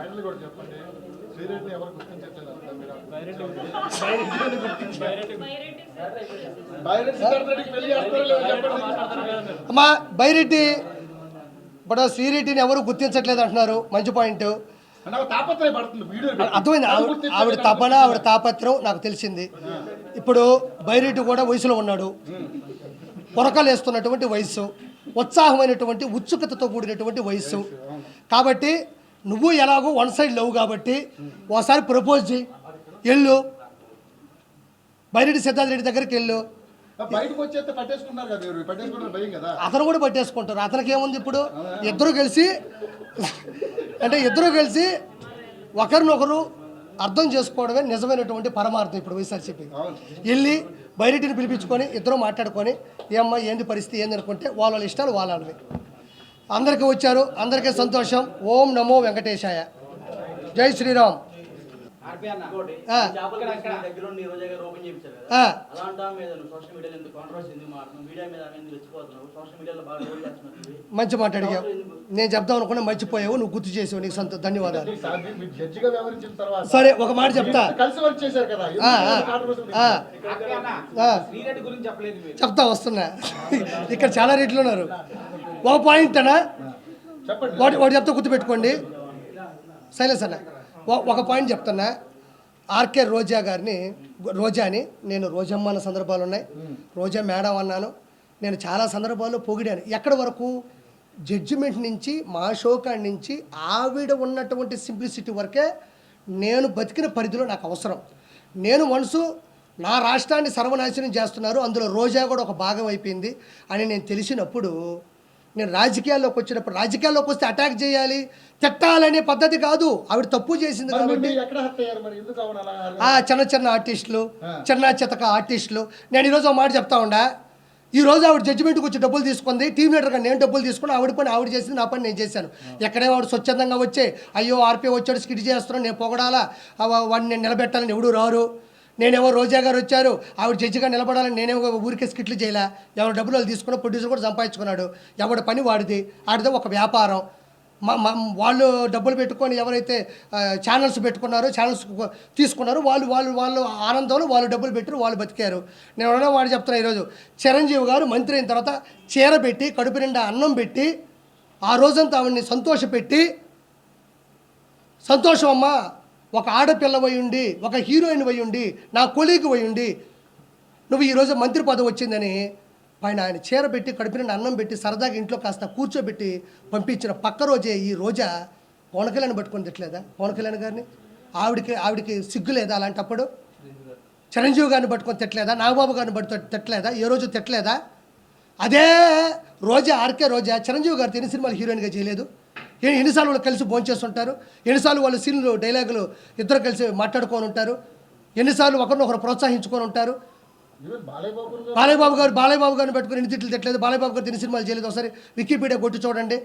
Final కూడా చెప్పండి. శ్రీరెడ్డిని ఎవరు గుర్తించట్లేదు అమ్మా బైరెడ్డి ఇప్పుడు శ్రీరెడ్డిని ఎవరు గుర్తించట్లేదు అంటున్నారు? మంచి పాయింట్. అర్థమైంది? ఆవిడ తపన ఆవిడ తాపత్రం నాకు తెలిసింది. ఇప్పుడు బైరెడ్డి కూడా వయసులో ఉన్నాడు. పొరకలు వేస్తున్నటువంటి వయస్సు ఉత్సాహమైనటువంటి ఉత్సుకతతో కూడినటువంటి వయస్సు కాబట్టి నువ్వు ఎలాగో వన్ సైడ్ లవ్ కాబట్టి ఓసారి ప్రపోజ్ చేయి. వెళ్ళు. బైరెడ్డి సిద్ధార్థ రెడ్డి దగ్గరికి వెళ్ళు. బయటకు వచ్చేస్తే పట్టేసుకున్నారు కదా ఎవరు పట్టేసుకుంటారు భయం కదా? అతను కూడా పట్టేసుకుంటారు. అతనికి ఏముంది ఇప్పుడు? ఇద్దరు కలిసి అంటే ఇద్దరు కలిసి ఒకరినొకరు అర్థం చేసుకోవడమే నిజమైనటువంటి పరమార్థం ఇప్పుడు వైఎస్ఆర్సీపీ వెళ్ళి బయటిని పిలిపించుకొని ఇద్దరు మాట్లాడుకొని ఏమ్మా ఏంది పరిస్థితి? ఏంది? అనుకుంటే వాళ్ళ ఇష్టాలు వాళ్ళవి. అందరికీ వచ్చారు. అందరికీ సంతోషం. ఓం నమో వెంకటేశాయ. జై శ్రీరామ్. మంచి మాట అడిగావు నేను చెప్దాం అనుకున్నా మర్చిపోయావు. నువ్వు గుర్తు చేసావు. నీకు సంతో ధన్యవాదాలు. సార్ మీరు జడ్జిగా వ్యవహరించిన తర్వాత సరే ఒక మాట చెప్తా. కలిసి వర్క్ చేశారు కదా. ఆ, ఆ, కాంట్రవర్సీ ఆ, ఆ. శ్రీరెడ్డి గురించి చెప్పలేదు మీరు. చెప్తా వస్తున్నా. ఇక్కడ చాలా రేట్లు ఉన్నారు. ఒక పాయింట్ అనా చెప్పండి. వాటి వాటి చెప్తా గుర్తుపెట్టుకోండి. సైలెన్స్ అన్న. ఒక పాయింట్ చెప్తున్నా. ఆర్కే రోజా గారిని రోజాని నేను రోజమ్మ అన్న సందర్భాలు ఉన్నాయి. రోజా మేడం అన్నాను. నేను చాలా సందర్భాల్లో పొగిడాను. ఎక్కడి వరకు? జడ్జిమెంట్ నుంచి మా షో కాడి నుంచి ఆవిడ ఉన్నటువంటి సింప్లిసిటీ వరకే నేను బతికిన పరిధిలో నాకు అవసరం. నేను మనసు నా రాష్ట్రాన్ని సర్వనాశనం చేస్తున్నారు. అందులో రోజా కూడా ఒక భాగం అయిపోయింది అని నేను తెలిసినప్పుడు నేను రాజకీయాల్లోకి వచ్చినప్పుడు రాజకీయాల్లోకి వస్తే అటాక్ చేయాలి తిట్టాలనే పద్ధతి కాదు. ఆవిడ తప్పు చేసింది కాబట్టి చిన్న చిన్న ఆర్టిస్టులు చిన్న చితక ఆర్టిస్టులు నేను ఈరోజు ఒక మాట చెప్తా ఉండా? ఈ రోజు ఆవిడ జడ్జిమెంట్కి వచ్చి డబ్బులు తీసుకుంది టీమ్ లీడర్గా నేను డబ్బులు తీసుకుని ఆవిడ పని ఆవిడ చేసింది నా పని నేను చేశాను. ఎక్కడే వాడు స్వచ్ఛందంగా వచ్చే అయ్యో ఆర్పీ వచ్చాడు స్కిట్ చేస్తున్నాను నేను పొగడాలా? వాడిని నేను నిలబెట్టాలని ఎవడు రారు. నేనేమో రోజా గారు వచ్చారు. ఆవిడ జడ్జిగా నిలబడాలని నేనేమో ఊరికే స్కిట్లు చేయలే. ఎవరు డబ్బులు వాళ్ళు తీసుకున్న ప్రొడ్యూసర్ కూడా సంపాదించుకున్నాడు. ఎవడ పని వాడిది. ఆడితే ఒక వ్యాపారం. మా వాళ్ళు డబ్బులు పెట్టుకొని ఎవరైతే ఛానల్స్ పెట్టుకున్నారో ఛానల్స్ తీసుకున్నారో వాళ్ళు వాళ్ళు వాళ్ళు ఆనందంలో వాళ్ళు డబ్బులు పెట్టారు వాళ్ళు బతికారు. నేను ఎవరైనా వాడు చెప్తున్నా ఈరోజు. చిరంజీవి గారు మంత్రి అయిన తర్వాత చీర పెట్టి కడుపు నిండా అన్నం పెట్టి ఆ రోజంతా ఆవిడ్ని సంతోషపెట్టి సంతోషం అమ్మా. ఒక ఆడపిల్ల ఉండి ఒక హీరోయిన్ వై ఉండి నా కొలీగ్ వై ఉండి నువ్వు ఈరోజు మంత్రి పదవి వచ్చిందని పైన ఆయన చీర పెట్టి కడుపున అన్నం పెట్టి సరదాగా ఇంట్లో కాస్త కూర్చోబెట్టి పంపించిన పక్క రోజే ఈ రోజా పవన్ కళ్యాణ్ పట్టుకొని తిట్టలేదా? పవన్ కళ్యాణ్ గారిని? ఆవిడకి ఆవిడకి సిగ్గు లేదా అలాంటప్పుడు? చిరంజీవి గారిని పట్టుకొని తిట్టలేదా? నాగబాబు గారిని పట్టుకొని తిట్టలేదా? ఏ రోజు తిట్టలేదా? అదే రోజా ఆర్కే రోజా చిరంజీవి గారు తిని సినిమాలు హీరోయిన్గా చేయలేదు. ఎన్నిసార్లు వాళ్ళు కలిసి భోంచేస్తుంటారు ఎన్నిసార్లు వాళ్ళు సీన్లు డైలాగులు ఇద్దరు కలిసి మాట్లాడుకొని ఉంటారు? ఎన్నిసార్లు ఒకరినొకరు ప్రోత్సహించుకొని ఉంటారు? ఈవెన్ బాలయ్య గారు బాలయ్యబాబు గారిని పెట్టుకుని ఎన్ని తిట్లు తిట్టలేదు? బాలయ్య బాబు గారు ఎన్ని సినిమాలు చేయలేదు. ఒకసారి వికీపీడియా కొట్టి చూడండి.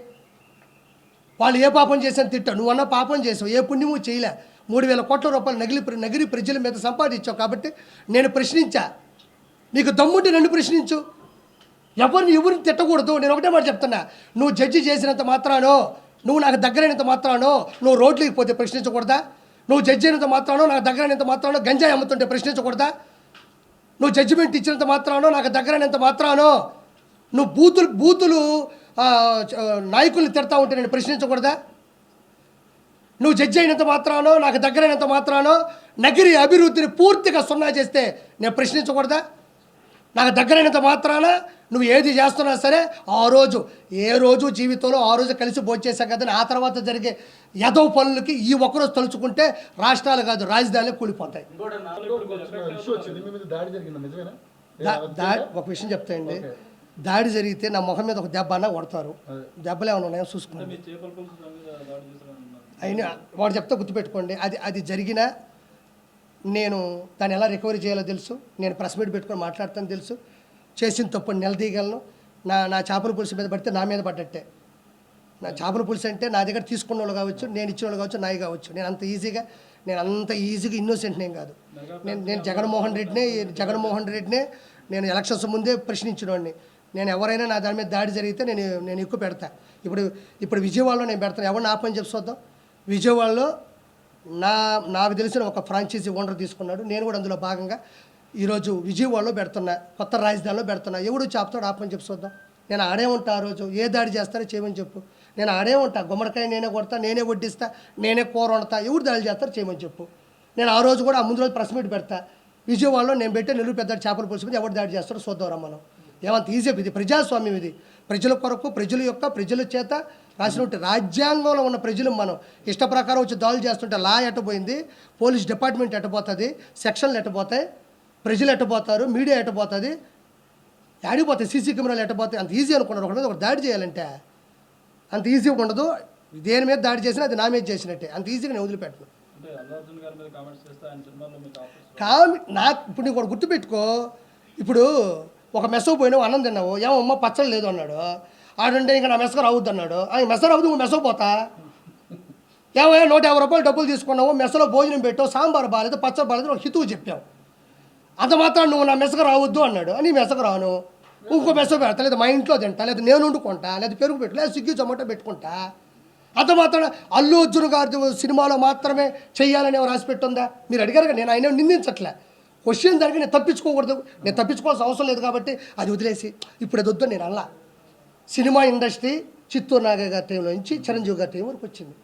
వాళ్ళు ఏ పాపం చేశాను తిట్టా. నువ్వన్న పాపం చేసావు. ఏ పుణ్యము చేయలే. మూడు వేల కోట్ల రూపాయలు నగిలి నగిరి ప్రజల మీద సంపాదించావు కాబట్టి నేను ప్రశ్నించా. నీకు దమ్ముంటే నన్ను ప్రశ్నించు. ఎవరిని ఎవరిని తిట్టకూడదు? నేను ఒకటే మాట చెప్తున్నా. నువ్వు జడ్జి చేసినంత మాత్రానో నువ్వు నాకు దగ్గరైనంత మాత్రానో నువ్వు రోడ్లకి పోతే ప్రశ్నించకూడదా? నువ్వు జడ్జి అయినంత మాత్రానో నాకు దగ్గరైనంత మాత్రానో గంజాయి అమ్ముతుంటే ప్రశ్నించకూడదా? నువ్వు జడ్జిమెంట్ ఇచ్చినంత మాత్రానో నాకు దగ్గరైనంత మాత్రానో నువ్వు బూతులు బూతులు నాయకుల్ని తిడతా ఉంటే నేను ప్రశ్నించకూడదా? నువ్వు జడ్జి అయినంత మాత్రానో నాకు దగ్గరైనంత మాత్రానో నగిరి అభివృద్ధిని పూర్తిగా సున్నా చేస్తే నేను ప్రశ్నించకూడదా? నాకు దగ్గరైనంత మాత్రాన నువ్వు ఏది చేస్తున్నా సరే ఆ రోజు ఏ రోజు జీవితంలో ఆ రోజు కలిసి భోంచేసాం కదా ఆ తర్వాత జరిగే యదవ పనులకి ఈ ఒక్కరోజు తలుచుకుంటే రాష్ట్రాలు కాదు రాజధానులు కూలిపోతాయి. ఒక విషయం చెప్తాయండి దాడి జరిగితే నా మొహం మీద ఒక దెబ్బ అన్న కొడతారు. దెబ్బలు ఏమైనా ఉన్నాయో చూసుకోండి. అయినా వాడు చెప్తే గుర్తుపెట్టుకోండి అది అది జరిగినా నేను దాన్ని ఎలా రికవరీ చేయాలో తెలుసు. నేను ప్రెస్ మీట్ పెట్టుకొని మాట్లాడతాను తెలుసు. చేసిన తప్పు నిలదీయగలను. నా నా చేపల పులుసు మీద పడితే నా మీద పడ్డట్టే. నా చేపల పులుసు అంటే నా దగ్గర తీసుకున్న వాళ్ళు కావచ్చు నేను ఇచ్చిన వాళ్ళు కావచ్చు నాయి కావచ్చు. నేను అంత ఈజీగా నేను అంత ఈజీగా ఇన్నోసెంట్ నేను కాదు. నేను నేను జగన్మోహన్ రెడ్డినే జగన్మోహన్ రెడ్డినే నేను ఎలక్షన్స్ ముందే ప్రశ్నించిన వాడిని నేను ఎవరైనా నా దాని మీద దాడి జరిగితే నేను నేను ఎక్కువ పెడతా. ఇప్పుడు ఇప్పుడు విజయవాడలో నేను పెడతాను. ఎవరిని ఆపని చెప్పి చూద్దాం. విజయవాడలో నా నాకు తెలిసిన ఒక ఫ్రాంచైజీ ఓనర్ తీసుకున్నాడు. నేను కూడా అందులో భాగంగా ఈరోజు విజయవాడలో పెడుతున్నా కొత్త రాజధానిలో పెడుతున్నా. ఎవడు చాపుతాడు ఆపని చెప్పి చూద్దాం. నేను ఆడే ఉంటా ఆ రోజు. ఏ దాడి చేస్తారో చేయమని చెప్పు. నేను ఆడే ఉంటా. గుమ్మడికాయ నేనే కొడతా నేనే వడ్డిస్తా నేనే కూర వండుతా. ఎవరు దాడి చేస్తారో చేయమని చెప్పు. నేను ఆ రోజు కూడా ఆ ముందు రోజు ప్రెస్ మీట్ పెడతా. విజయవాడలో నేను పెట్టే నెల్లూరు పెద్ద చేపలు పులుసు ఎవరు దాడి చేస్తారో చూద్దాం మనం. ఏమంత ఈజీ ఇది. ప్రజాస్వామ్యం ఇది. ప్రజల కొరకు ప్రజల యొక్క ప్రజల చేత రాసినట్టు రాజ్యాంగంలో ఉన్న ప్రజలు మనం ఇష్ట ప్రకారం వచ్చి దాడులు చేస్తుంటే లా ఎట్టబోయింది పోలీస్ డిపార్ట్మెంట్ ఎట్టబోతుంది సెక్షన్లు ఎట్టబోతాయి ప్రజలు ఎట్టబోతారు మీడియా ఎట్టబోతుంది ఆడిపోతాయి సీసీ కెమెరాలు ఎట్టబోతాయి అంత ఈజీ అనుకున్నారు ఒకటి మీద ఒక దాడి చేయాలంటే అంత ఈజీగా ఉండదు. దేని మీద దాడి చేసినా అది నా మీద చేసినట్టే. అంత ఈజీగా నేను వదిలిపెట్టను. కామి నాకు ఇప్పుడు నీకు ఒకటి గుర్తుపెట్టుకో. ఇప్పుడు ఒక మెస పోయినావు అన్నం తిన్నావు. ఏమమ్మ పచ్చడి లేదు అన్నాడు. ఆడుంటే ఇంకా నా మెసకు రావద్దు అన్నాడు. ఆయన మెస రావద్దు నువ్వు ఏమయ్యా నూట యాభై రూపాయలు డబ్బులు తీసుకున్నావు మెసలో భోజనం పెట్టావు సాంబార్ బాగాలేదు పచ్చడి బాగాలేదు ఒక హితువు చెప్పావు. అంత మాత్రం నువ్వు నా మెసకు రావద్దు అన్నాడు. అని మెసకు రాను. ఇంకో మెస పెడతా లేదా మా ఇంట్లో తింటా లేదా నేను వండుకుంటా లేదా పెరుగు పెట్టు లేదా స్విగ్గీ జొమాటో పెట్టుకుంటా. అంత మాత్రం అల్లు అర్జున్ గారి సినిమాలో మాత్రమే చేయాలని ఎవరు రాసి పెట్టుందా మీరు అడిగారు నేను ఆయన నిందించట్లే. క్వశ్చన్ దానికి నేను తప్పించుకోకూడదు. నేను తప్పించుకోవాల్సిన అవసరం లేదు కాబట్టి అది వదిలేసి ఇప్పుడు అది వద్దు నేను అల్లా సినిమా ఇండస్ట్రీ చిత్తూరు నాగయ్య గారి టైంలో నుంచి చిరంజీవి గారి టైం వరకు వచ్చింది.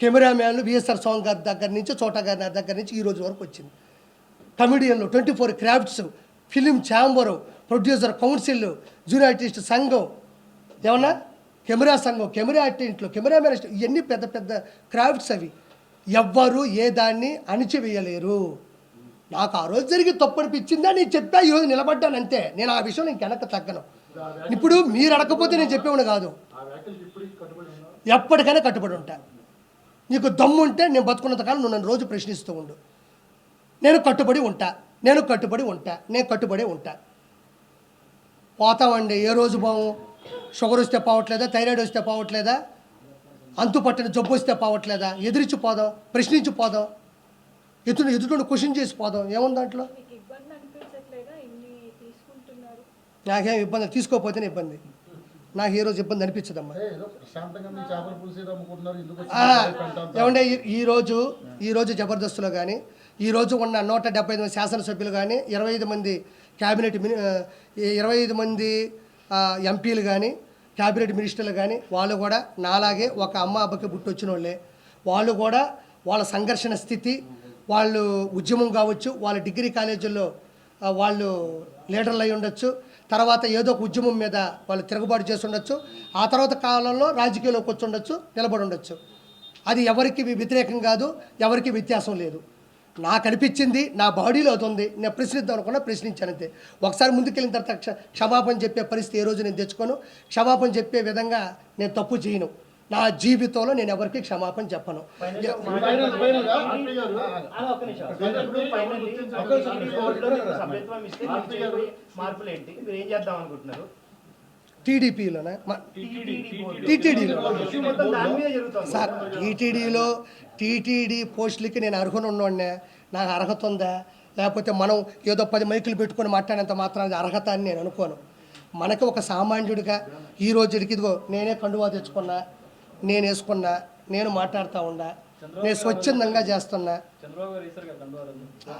కెమెరామ్యాన్లు విఎస్ఆర్ స్వామి గారి దగ్గర నుంచి చోటా గారి దగ్గర నుంచి ఈ రోజు వరకు వచ్చింది. కమిడియన్లు twenty four crafts film chamber producer council junior artist సంఘం ఏమన్నా? కెమెరా సంఘం కెమెరా ఆర్టిస్టులు కెమెరామెన్ ఇవన్నీ పెద్ద పెద్ద క్రాఫ్ట్స్ అవి. ఎవ్వరు ఏ దాన్ని అణిచివేయలేరు. నాకు ఆ రోజు జరిగి తప్పు అనిపించిందా? నేను చెప్పా ఈరోజు నిలబడ్డాను అంతే నేను ఆ విషయం నేను వెనక్కి తగ్గను. ఇప్పుడు మీరు అడగకపోతే నేను చెప్పేవాడు కాదు. ఎప్పటికైనా కట్టుబడి ఉంటా. నీకు దమ్ము ఉంటే నేను బతుకున్నంతకాలం నువ్వు నన్ను రోజు ప్రశ్నిస్తూ ఉండు. నేను కట్టుబడి ఉంటా. నేను కట్టుబడి ఉంటా. నేను కట్టుబడి ఉంటా. పోతామండి. ఏ రోజు బాము షుగర్ వస్తే పోవట్లేదా? థైరాయిడ్ వస్తే పోవట్లేదా? అంతు పట్టిన జబ్బు వస్తే పోవట్లేదా? ఎదిరించి పోదాం. ప్రశ్నించి పోదాం. ఎదురు ఎదుటి క్వశ్చన్ చేసి పోదాం. ఏముంది దాంట్లో? నాకేం ఇబ్బంది తీసుకోకపోతేనే ఇబ్బంది. నాకు ఏ రోజు ఇబ్బంది అనిపించదమ్మా? ఏమంటే ఈ- ఈరోజు ఈరోజు జబర్దస్త్లో కానీ ఈరోజు ఉన్న నూట డెబ్బై ఐదు మంది శాసనసభ్యులు కానీ ఇరవై ఐదు మంది క్యాబినెట్ మిని ఇరవై ఐదు మంది ఎంపీలు కానీ క్యాబినెట్ మినిస్టర్లు కానీ వాళ్ళు కూడా నాలాగే ఒక అమ్మ అబ్బకి పుట్టొచ్చిన వాళ్ళే వాళ్ళు కూడా వాళ్ళ సంఘర్షణ స్థితి వాళ్ళు ఉద్యమం కావచ్చు వాళ్ళ డిగ్రీ కాలేజీల్లో వాళ్ళు లీడర్లు అయి ఉండొచ్చు తర్వాత ఏదో ఒక ఉద్యమం మీద వాళ్ళు తిరుగుబాటు చేసి ఉండొచ్చు. ఆ తర్వాత కాలంలో రాజకీయాల్లోకి వచ్చి ఉండొచ్చు నిలబడి ఉండొచ్చు. అది ఎవరికి వ్యతిరేకం కాదు ఎవరికి వ్యత్యాసం లేదు. నాకు అనిపించింది నా బాడీలో అది ఉంది. నేను ప్రశ్నిద్దాం అనుకున్నా ప్రశ్నించానంతే ఒకసారి ముందుకెళ్ళిన తర్వాత క్ష- క్షమాపణ చెప్పే పరిస్థితి ఏ రోజు నేను తెచ్చుకోను. క్షమాపణ చెప్పే విధంగా నేను తప్పు చేయను. నా జీవితంలో నేను ఎవరికి క్షమాపణ చెప్పను. టీడీపీలోనే? టీటీడీలో సార్ టీటీడీలో టీటీడీ పోస్టులకి నేను అర్హులు ఉన్నవాడినే నాకు అర్హత ఉందా? లేకపోతే మనం ఏదో పది మైకులు పెట్టుకొని మాట్లాడేంత మాత్రం అది అర్హత అని నేను అనుకోను. మనకి ఒక సామాన్యుడిగా ఈ రోజుడికి ఇదిగో నేనే కండువా తెచ్చుకున్నా. నేను వేసుకున్నా నేను మాట్లాడుతూ ఉన్నా నేను స్వచ్ఛందంగా చేస్తున్నా.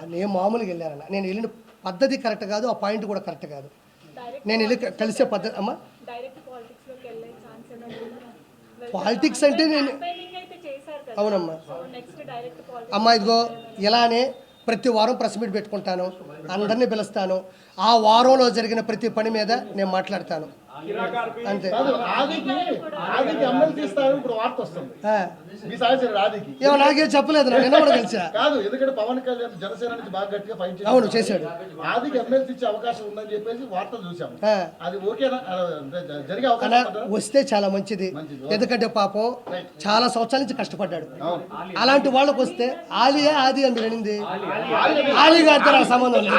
నేను మామూలుగా వెళ్ళానన్న. నేను వెళ్ళిన పద్ధతి కరెక్ట్ కాదు ఆ పాయింట్ కూడా కరెక్ట్ కాదు. డైరెక్ట్ నేను వెళ్ళి కలిసే పద్ధతి అమ్మా? డైరెక్ట్ పాలిటిక్స్లోకి వెళ్ళే ఛాన్స్ ఏమైనా Politics అంటే నేను- క్యాంపెయినింగ్ అయితే చేశారు కదా. అవునమ్మా. సో నెక్స్ట్ డైరెక్ట్ పాలిటిక్స్ అమ్మ ఇదిగో ఇలానే ప్రతి వారం ప్రెస్ మీట్ పెట్టుకుంటాను. అందరినీ పిలుస్తాను. ఆ వారంలో జరిగిన ప్రతి పని మీద నేను మాట్లాడతాను. అంతే. కాదు ఆదికి ఆదికి ఎమ్మెల్సీ ఇస్తారు ఇప్పుడు వార్త వస్తుంది. మీ ఏమో నాకేం చెప్పలేదు నా నిన్న కూడా కలిసా కాదు ఎందుకంటే పవన్ కళ్యాణ్ జనసేన నుంచి బాగా గట్టిగా ఫైట్ చేశారు. అవును చేశాడు. ఆదికి ఎమ్మెల్సీ ఇచ్చే అవకాశం ఉందని చెప్పేసి వార్తలు చూసాం ఆ, అది ఓకేనా? జరిగే అవకాశం? వస్తే చాలా మంచిది. ఎందుకంటే పాపం చాలా సంవత్సరాల నుంచి కష్టపడ్డాడు. అలాంటి వాళ్ళకి వస్తే ఆలియా ఆది అని అనింది ఆలీ గారితో నాకు సంబంధం లేదు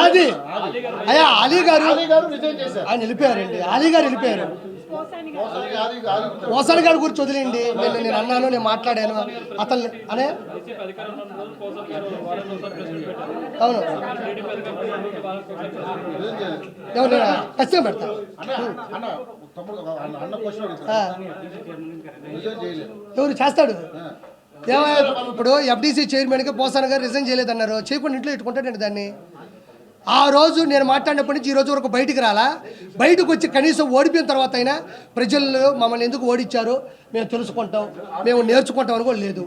ఆది. అయ్యా అలీ గారు ఆది గారు రిజైన్ చేశారు. ఆయన వెళ్ళిపోయారండి. అలీ గారు వెళ్ళిపోయారు. పోసాని గారు గారి గురించి వదిలేయండి. నేను నేను అన్నాను నేను మాట్లాడాను. అతను అనే? అవును. ఎవరు? ఖచ్చితంగా పెడతా. రిజైన్ చేయలేదు ఎవరు చేస్తాడు? ఆ. ఏమయ్య, ఇప్పుడు ఎఫ్డీసీ చైర్మన్గా పోసాన గారు రిజైన్ చేయలేదన్నారు. చేయకుండా ఇంట్లో ఇట్టుకుంటాడండి దాన్ని. ఆ రోజు నేను మాట్లాడినప్పటి నుంచి ఈ రోజు వరకు బయటికి రాలా. బయటకు వచ్చి కనీసం ఓడిపోయిన తర్వాత అయినా ప్రజలు మమ్మల్ని ఎందుకు ఓడిచ్చారు మేము తెలుసుకుంటాం. మేము నేర్చుకుంటాం అని కూడా లేదు.